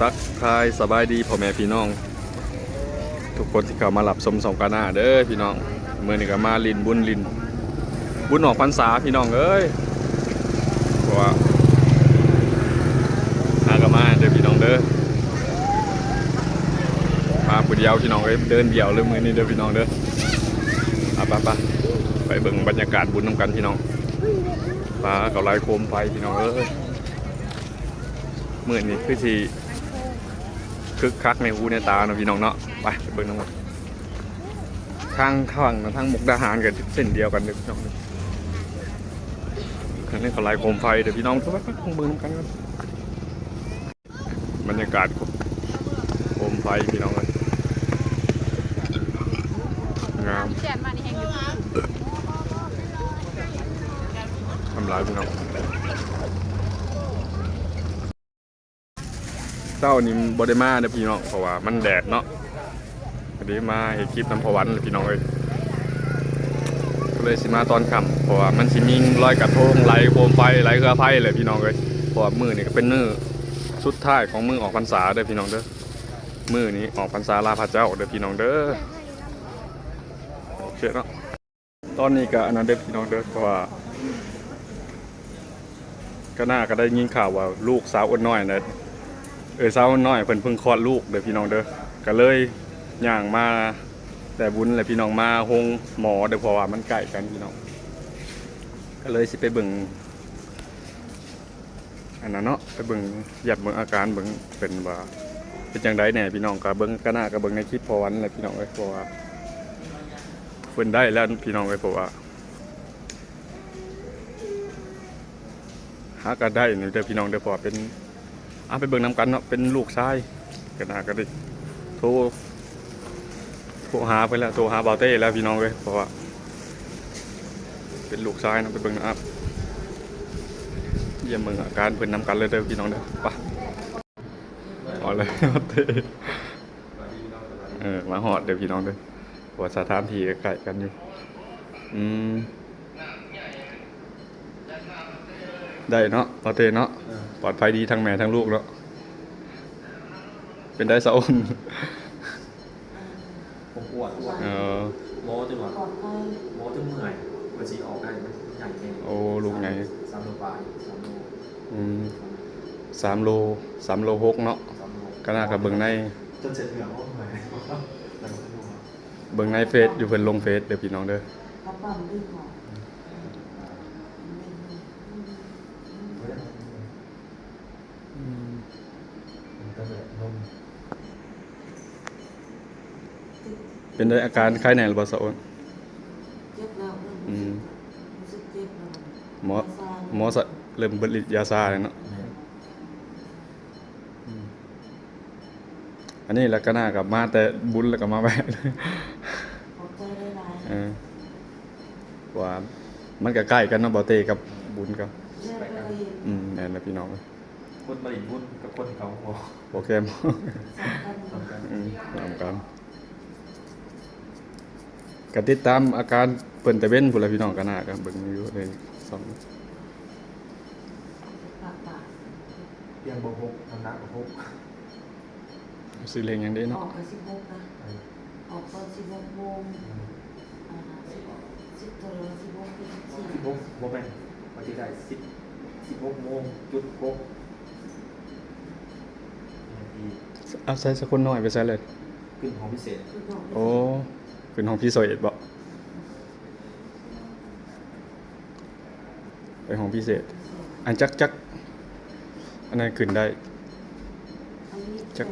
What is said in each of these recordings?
ทักทายสบายดีพ่อแม่พี่น้อง ทุกคนที่เข้ามาหลับสมสงกรานต์เด้อพี่น้องเมื่อนี้ก็มาลินบุญลิน บุญออกพรรษาพี่น้องเอ้ยว่าหากมาเด้อพี่น้องเด้อมาผู้เดียวพี่น้องเอ้ยเดินเดี่ยวเลยมือนี้เด้อพี่น้องเด้ออะไปไปไปเบิ่งบรรยากาศบุญน้ำกันพี่น้องปลากับลายโคมไฟพี่น้องเอ้ยมื่อนี้คือที่ คึกคักในหูในตาเนาะพี่น้องเนาะไปเบิ่งน้ำกันทางข้างทางมุกดาหารกันเส้นเดียวกันเด้อพี่น้องเด้อคันนี้เขาไล่โคมไฟเดี๋ยวพี่น้องทุกคนคงเบิ่งนำกันครับบรรยากาศโคมไฟพี่น้องเลยงามทำลายพี่น้อง เจ้านี่บไดมาเด้อพี่น้องเพราะว่ามันแดดเนาะพอดีมาเห็นคลิปน้ำพวันเลยพี่น้องเลยก็เลยสิมาตอนค่ำเพราะว่ามันสิมีลอยกระทงไหลโคมไฟไหลเรือไฟเลยพี่น้องเลยเพราะว่ามือนี่ก็เป็นมือสุดท้ายของมือออกพรรษาเด้อพี่น้องเด้อมือนี้ออกพรรษาลาพระเจ้าเด้อพี่น้องเด้อโอเคเนาะตอนนี้ก็อันนั้นเด้อพี่น้องเด้อเพราะว่าก็น่าก็ได้ยินข่าวว่าลูกสาวอ้วนน้อยนะ เออสาวอ้วนน้อยเพิ่นเพิ่งคลอดลูกเด้อพี่น้องเด้อก็เลยย่างมาแต่บุญแหละพี่น้องมาโรงหมอเด้อเพราะว่ามันใกล้กันพี่น้อง ก็เลยสิไปเบิ่งอันนั้นเนาะไปเบิ่งหยัดเบิ่งอาการเบิ่งเป็นว่าเป็นจังไดแหน่พี่น้องก็เบิ่งก็น่าก็เบิ่งในคลิปพอวันแหละพี่น้องเอ้ยเพราะว่าเพิ่นได้แล้วพี่น้องเอ้ยเพราะว่าหากันได้นี่เด้อพี่น้องเด้อเพอเป็น เอาไปเบิ่งนำกันเนาะเป็นลูกชายกันนาก็ได้โทรโทรหาไปแล้วโทรหาบาเต้แล้วพี่น้องเลยเพราะว่าเป็นลูกชายนะไปเบิ่งนะครับเยี่ยมเมืองอาการเพิ่นนำกันเลยเด้อพี่น้องเด้อไปอ๋อเลยบาเต้เออมาหอดเด้อพี่น้องเด้อเพราะว่าสถานที่ใกล้กันอยู่อืมได้เนาะปอเตเนาะ ปลอดภัยดีทั้งแม่ทั้งลูกเนาะเป็นได้สะอ้นผมอ้วนอ้วนเออโมจังหวะโมจังเมื่อยมันสีออกได้มันใหญ่แค่โอ้ลูกไงสามโลปลายสามโลอืมสามโลสามโลหกเนาะสามโลก็น่ากับเบิ่งในจนเสร็จเหงื่อโอ้เหนื่อยแล้วก็ดูเบิ่งในเฟซอยู่เพิ่นลงเฟซเด้อพี่น้องเด้อ เขาปั๊มดึงออก มันก็แบบนม เป็นได้อาการคล้ายแหน่หรือบ่สะอ้นเจ็บแล้วเริ่มอืมรู้สึกเจ็บแล้วหมอหมอสะเริ่มเบิดฤทธิ์ยาซาแล้วเนาะอันนี้แล้วก็น่ากับมาแต่บุญแล้วก็มาแวะเลยขอบใจได้หลายเออว่ามันก็ใกล้กันเนาะบ่เตกับบุญกับเจ็บไปเองอืมแม่นนะพี่น้องคนบริบุญกับคนเขาโอ้โปรแกรมสำคัญสำคัญ อืมตามกัน ก็ติดตามอาการเพิ่นแต่เว้นพุ่นละพี่น้องกันน่ะก็เบิ่งอยู่ในสองปากปากเพียงบหกน้ำหนักบหกซื้อเลงหยังได้อเนาะอกไปสิบหกนะ ออกตอนสิบหกโมงอ่าสิบสิบตัวสิบหกเป็นสิบสี่สิบหกโมแมนวันที่ได้สิบสิบหกโมงจุดหกนาทีเอาใส่สักคนน้อยไปใส่เลย ขึ้นห้องพิเศษ คือบอกโอ้ ขึ้นห้องพี่ซอยเอ็ดบ่ไปห้องพิเศษ อันจักจักอันนั้นขึ้นได้อันนี้จัก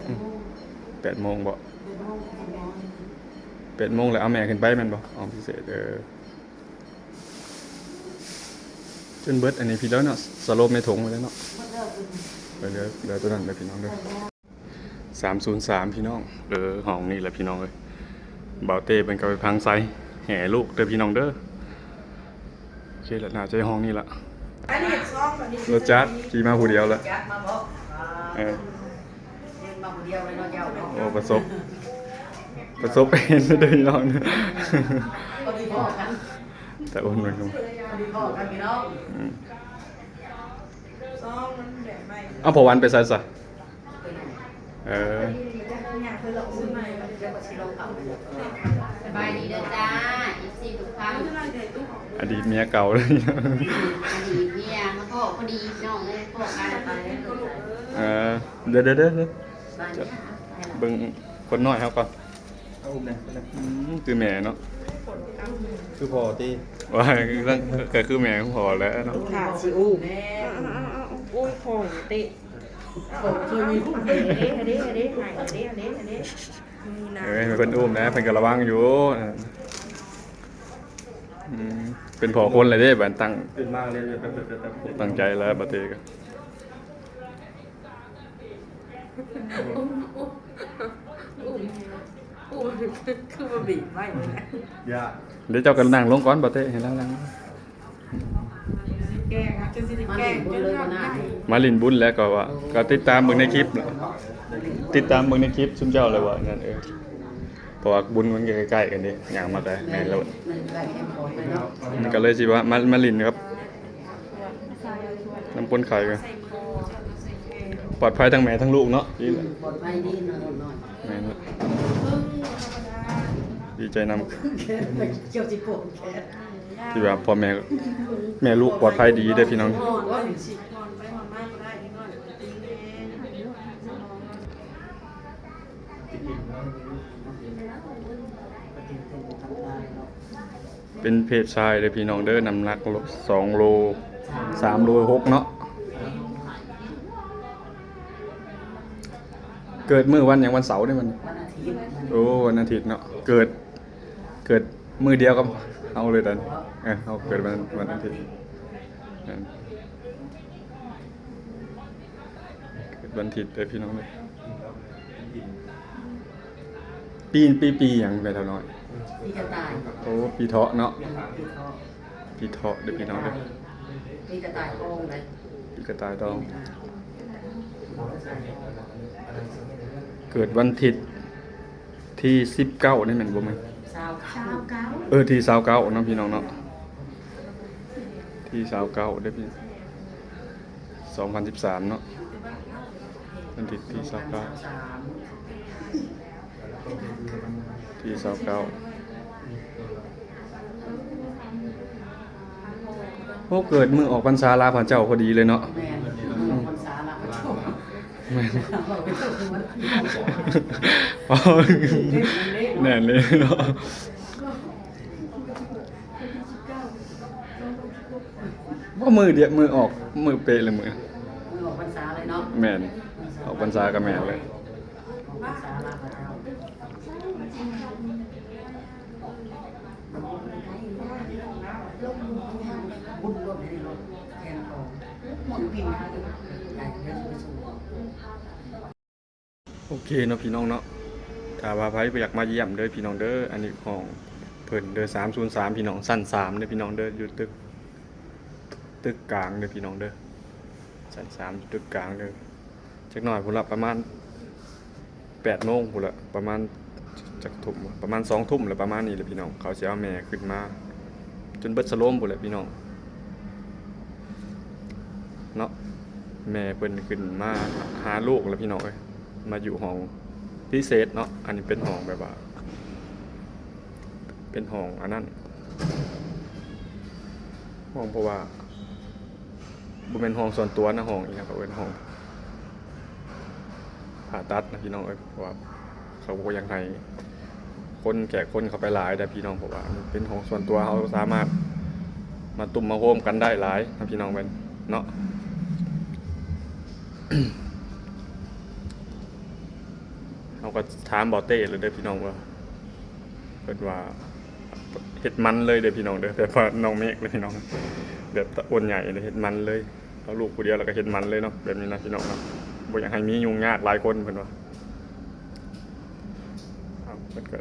แปดโมง8โมงบ่แปดโมงทำน้อย8โมงแล้วเอาแม่ขึ้นไปแม่นบ่ห้องพิเศษเออจนเบิดอันนี้พี่แล้วเนาะสโลปในถุงไว้แล้วเนาะมันเลิกเป็นไปเหลือเหลือตัวนั้นไปพี่น้องเด้อใส่ยาสามศูนย์สามพี่น้องเออห้องนี่แหละพี่น้องเลยเบาเต้เป็นกับไปพังไซแห่ลูกเด้อพี่น้องเด้อโอเคแล้วน่าจะห้องนี้ละอันนี้ซองอันนี้รถจักรขี่มาผู้เดียวละจักรมาบอกเออยืนมาคนเดียวเลยเนาะเจ้าเนาะโอ้ประสบ ประสบเองเด้อพี่น้องเด้อพอดีพ่อกันแต่อนมันก็พอดีพ่อกันพี่น้องอืมซองมันแบบใหม่เอาพอวันไปใส่ซะ เออสบายดีเด้อจ้าอีซีทุกครั้งอดีตเมียเก่าเลยอดีตเนี่ยมาพ่อพอดีน้องเลยพ่อกันไปเออเดี๋ยวเดี๋ยวเดี๋ยวเดี๋ยวบ้านนี้เบิ่งคนน้อยเขาก่อนเอาอุ้มเลยอืมคือแม่เนาะคือพอตีว่าคือต้องก็คือแม่ของพอแล้วเนาะขาดสิอู้แม่โอ้ยของติ ผมเคยมีผู้เด็กเด้เด้เด้หายเด้เด้เด้มีนาเอ้ยเป็นคนอุ้มนะเป็นกระวังอยู่อืมเป็นพอคนเลยเด้บันตั้งตื่นมากเลยตั้งใจแล้วบัดเตก็คือมาบีบไว้เลยนะ ยากเดี๋ยวเจ้ากันนั่งลงก่อนบัดเตเห็นแล้วนั่ง แกงอะจะสิได้มาแกเล่งนบุจญนเลยทำวันหน้าได้มาลินบุญแล้วก็ว่าก็ติดตามเบิ่งในคลิปน่ะติดตามเบิ่งในคลิปซุมเจ้าเลยว่านั่นเออเพราะว่าบุญมันก็ใกล้ๆกันดิอย่างมาแต่แม่นแล้วมันไก่แอมพอไปเนาะมันก็เลยสิว่ามามาลินครับน้ำปนไข่กันปลอดภัยทั้งแม่ทั้งลูกเนาะนี่แหละปลอดภัยดีหน่อยหน่อยแม่นละดีใจนำเกี่ยวจิโกนแค่ ที่ว่าพ่อแม่แม่ลูกปลอดภัยดีเด้อพี่น้อง เป็นเพศชายเด้อพี่น้องเด้อน้ำหนักสองโลสามโลหกเนาะเกิดเมื้อวันอย่างวันเสาร์นี่มัน โอ้วันอาทิตย์เนาะเกิดเกิด มือเดียวกับเอาเลยดันเออเอาเกิดวันวันอาทิตย์นั่นเกิดวันอาทิตย์เลยพี่น้องเลยปีนปีปีอย่างไรเท่าน้อยพี่จะตายโอ้ปีเถาะเนาะพี่ทอปีเถาะเด้อพี่น้องเด้อพี่จะตายโอ้เลยปีกระต่ายทอง เกิดวันอาทิตย์ที่สิบเก้านี่แมันบ่แมั้ย สาวสาวเก้าเออที่สาวเก้าเนาะพี่น้องเนาะที่สาวเก้าได้อพี่สองพันสิบสามเนาะวันที่ที่สาวเก้าสามที่สาวเก้าโอ้เกิดมือออกพรรษาลาพระเจ้าพอดีเลยเนาะแม่คนสาละแม่นบอกไปตัวมันอ๋อ แน่นเลยเนาะว่ามือเดียวมือออกมือเปะเลยมือมือออกพรรษาเลยเนาะแม่นออกพรรษากับแม่นเลยออกพรรษาลาพระเจ้าบุญรวมในรถแทนของหมุนพิมพ์ให้ได้เรื่องไปสู่โอเคเนาะพี่น้องเนาะ ถ้าว่าไผอยากมาเยี่ยมเด้อพี่น้องเด้ออันนี้ของเพิ่นเด้อ303พี่น้องสั้น3เด้อพี่น้องเด้ออยู่ตึกตึกกลางเด้อพี่น้องเด้อสั้น3อยู่ตึกกลางเด้อจักหน่อยพุ่นละประมาณ8โมงพุ่นละประมาณจักทุ่มประมาณ2ทุ่มแล้วประมาณนี้แหละพี่น้องเขาสิเอาแม่ขึ้นมา จนเบิดสโลมพุ่นแหละพี่น้องเนาะแม่เพิ่นขึ้นมาหาลูกแล้วพี่น้องมาอยู่ห้อง พิเศษเนาะอันนี้เป็นห้องแบบว่า เป็นห้องอันนั้นห้องเพราะว่าบ่เป็นห้องส่วนตัวนะห้องอีกนะเขาเป็นห้องผ่าตัดนะพี่น้องเอ้ยเพราะว่าเขาก็ยังให้คนแขกคนเขาไปหลายแต่พี่น้องเพราะว่ามันเป็นหองส่วนตัวเขาสามารถมาตุ่มมาโฮมกันได้หลายนะพี่น้องเป็นเนาะ เรา ก็ถามบอเต้เลยเด้อพี่น้องว่าเพิ่นว่าเฮ็ดมันเลยเด้อพี่น้องเด้อแต่พอน้องเมฆเลยพี่น้องแบบตะอ้วนใหญ่เลยเฮ็ดมันเลยเอาลูกผู้เดียวแล้วก็เฮ็ดมันเลยเนาะแบบนี้นะพี่น้องครับบ่อยากให้มียุ่งยากหลายคนเพิ่นว่าเอาเพิ่นก็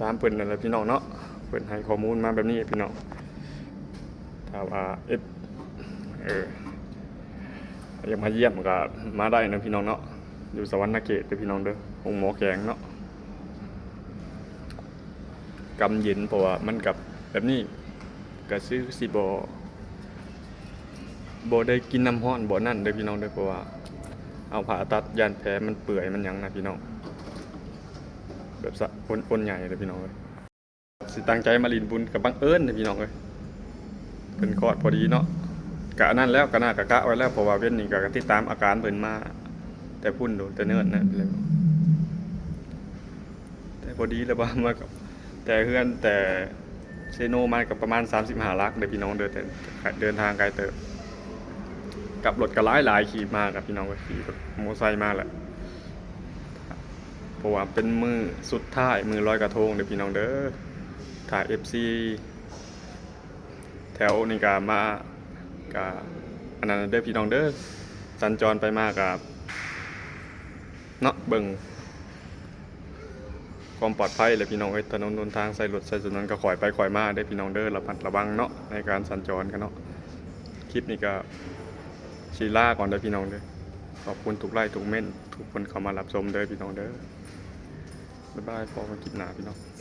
ตามเพิ่นนั่นแหละพี่น้องเนาะเพิ่นให้ข้อมูลมาแบบนี้พี่น้องถ้าว่าเอ็ดเอออยากมาเยี่ยมก็มาได้นะพี่น้องเนาะ อยู่สวรรค์นาเกตเด้อพี่น้องเด้อองค์หมอแข็งเนาะกำเย็นเพราะว่ามันกับแบบนี้ก็ซื้อสิบ่บ่ได้กินน้ำร้อนบ่นั่นเด้อพี่น้องเด้อเพราะว่าเอาผ่าตัดยันแผลมันเปื่อยมันหยังนะพี่น้องแบบสะคนคนใหญ่เลยพี่น้องเลยสิตั้งใจมาลินบุญกับบังเอิญเลยพี่น้องเลยเป็นคลอดพอดีเนาะกะนั่นแล้วกะหน้ากะกะไว้แล้วเพราะว่าเว้นนี่กะติดตามอาการเพิ่นมา แต่พุ่นโดนแต่เนิ่นนะเลยแต่พอดีแล้วบ้ามากับ แต่เพื่อนแต่เซโนมากับประมาณ35ลักเดี๋ยวพี่น้องเดินแต่เดินทางไกลเติบกับรถกระไล่หลายขี่มากับพี่น้องก็ขี่รถมอไซค์มาแหละเพราะว่าเป็นมือสุดท้ายมือลอยกระทงเดี๋ยวพี่น้องเด้อถ่ายเอฟซีแถวนี่กามากับอันนั้นเด้อพี่น้องเด้อสัญจรไปมากับ เนาะเบิ่งความปลอดภัยเลยพี่น้องเอ้ยถนนนนทางใส่รถใส่สุนันก็ข่อยไปข่อยมาได้พี่น้องเด้อระมัดระวังเนาะในการสัญจรกันเนาะคลิปนี้ก็ชีล่าก่อนเด้อพี่น้องเด้อขอบคุณทุกไลค์ทุกเม่นทุกคนเข้ามารับชมเด้อพี่น้องเด้อบ๊ายบายพอกันคลิปหน้าพี่น้อง